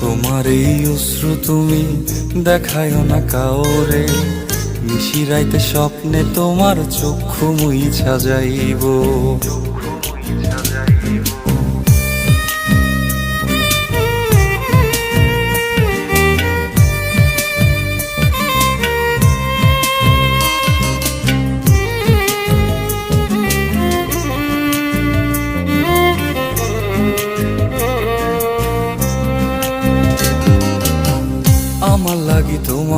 তোমার এই অশ্রু তুমি দেখায়ও না কাওরে মিশিরাইতে স্বপ্নে তোমার চক্ষু মুইছা যাইব। আমার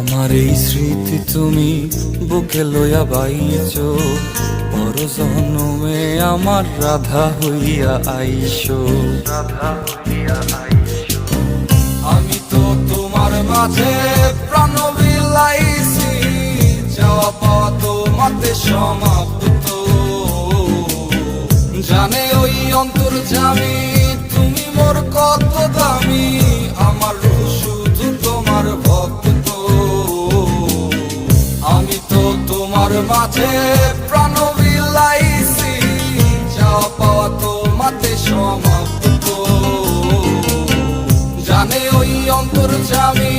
আমার এই স্মৃতি তুমি বুকে লইয়া বাইছ। বড় জনমে আমার রাধা হইয়া আইসো রাধা হইয়া আমি তো তোমার মাঝে প্রাণ বিলাইছি, যাওয়া পাওয়া তোমাতে সমাপ্ত। জানে ওই অন্তর জামি তুমি মোর কত দামি। মাঝে প্রাণ বিলাইছি যাওয়া পাওয়া তোমাতে সমাপ্ত। জানে ওই অন্তর জামি